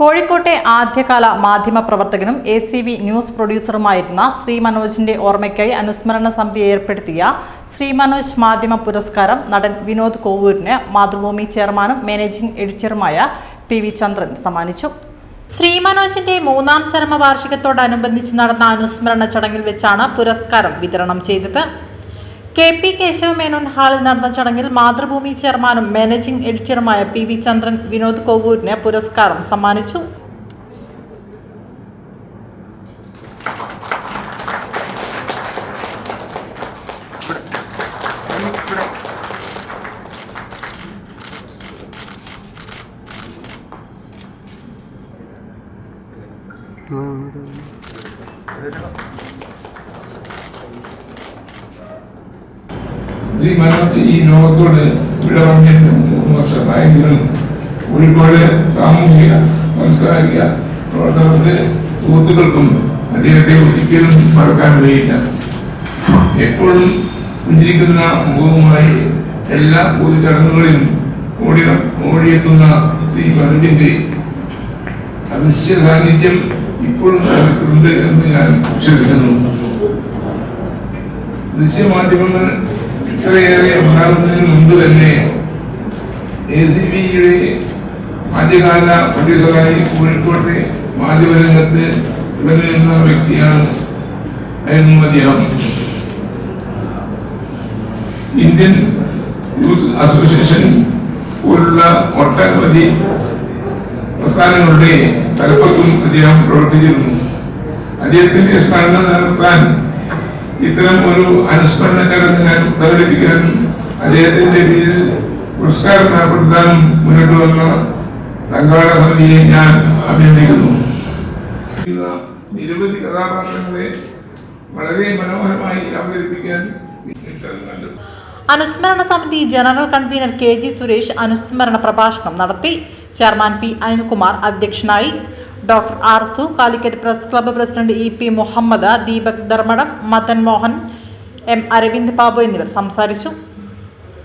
കോഴിക്കോട്ടെ ആദ്യകാല മാധ്യമ പ്രവർത്തകനും എ സി വി ന്യൂസ് പ്രൊഡ്യൂസറുമായിരുന്ന ശ്രീ മനോജിന്റെ ഓർമ്മയ്ക്കായി അനുസ്മരണ സമിതി ഏർപ്പെടുത്തിയ ശ്രീ മനോജ് മാധ്യമ പുരസ്കാരം നടൻ വിനോദ് കോവൂരിന് മാതൃഭൂമി ചെയർമാനും മാനേജിംഗ് എഡിറ്ററുമായ പി വി ചന്ദ്രൻ സമ്മാനിച്ചു. ശ്രീ മനോജിന്റെ മൂന്നാം ചരമവാർഷികത്തോടനുബന്ധിച്ച് നടന്ന അനുസ്മരണ ചടങ്ങിൽ വെച്ചാണ് പുരസ്കാരം വിതരണം ചെയ്തത്. കെ പി കേശവ മേനോൻ ഹാളിൽ നടന്ന ചടങ്ങിൽ മാതൃഭൂമി ചെയർമാനും മാനേജിംഗ് എഡിറ്ററുമായ പി വി ചന്ദ്രൻ വിനോദ് കോവൂരിന് പുരസ്കാരം സമ്മാനിച്ചു. ശ്രീ മനോജ് ഈ ലോകത്തോട് വിട പറഞ്ഞിട്ട് മൂന്ന് വർഷമായെങ്കിലും കോഴിക്കോട് സാമൂഹിക സാംസ്കാരിക പ്രവർത്തകർക്ക് സുഹൃത്തുക്കൾക്കും അദ്ദേഹത്തെ ഒരിക്കലും മറക്കാൻ കഴിയില്ല. എപ്പോഴും പുഞ്ചിരിക്കുന്ന മുഖവുമായി എല്ലാ പൊതു ചടങ്ങുകളിലും ഓടി ഓടിയെത്തുന്ന ശ്രീ മനോജിന്റെ അവശ്യ സാന്നിധ്യം ഇപ്പോഴും കാലത്തുണ്ട് എന്ന് ഞാൻ വിശ്വസിക്കുന്നു. ദൃശ്യമാധ്യമങ്ങൾ ഇത്രയേറെ ഉണ്ടാകുന്നതിന് മുമ്പ് തന്നെ എ സി ബിയുടെ ആദ്യകാല പ്രൊഡ്യൂസറായി കോഴിക്കോട്ടെ മാധ്യമരംഗത്ത് നിലനിന്ന വ്യക്തിയാണ് ആയിരുന്നു അദ്ദേഹം. ഇന്ത്യൻ യൂത്ത് അസോസിയേഷൻ പോലുള്ള ഒട്ടനവധി പ്രസ്ഥാനങ്ങളുടെ തലപ്പത്തും അദ്ദേഹം പ്രവർത്തിച്ചിരുന്നു. അദ്ദേഹത്തിന്റെ സ്ഥാനം നടത്താൻ ഇത്തരം ഒരു അനുസ്മരണ ചടങ്ങ് ഞാൻ സംഘടിപ്പിക്കാനും അദ്ദേഹത്തിന്റെ പേരിൽ പുരസ്കാരം ഏർപ്പെടുത്താനും മുന്നോട്ട് വന്ന സംഘാടക സമിതിയെ ഞാൻ അഭിനന്ദിക്കുന്നു. നിരവധി കഥാപാത്രങ്ങളെ വളരെ മനോഹരമായി അവതരിപ്പിക്കാൻ അനുസ്മരണ സമിതി general convener K G Suresh അനുസ്മരണ പ്രഭാഷണം നടത്തി. ചെയർമാൻ പി അനിൽകുമാർ അധ്യക്ഷനായി. Doctor Arsu Calicut press club president E P Muhammad Deepak Dharmadam Madan Mohan M Aravind Babu എന്നിവർ സംസാരിച്ചു.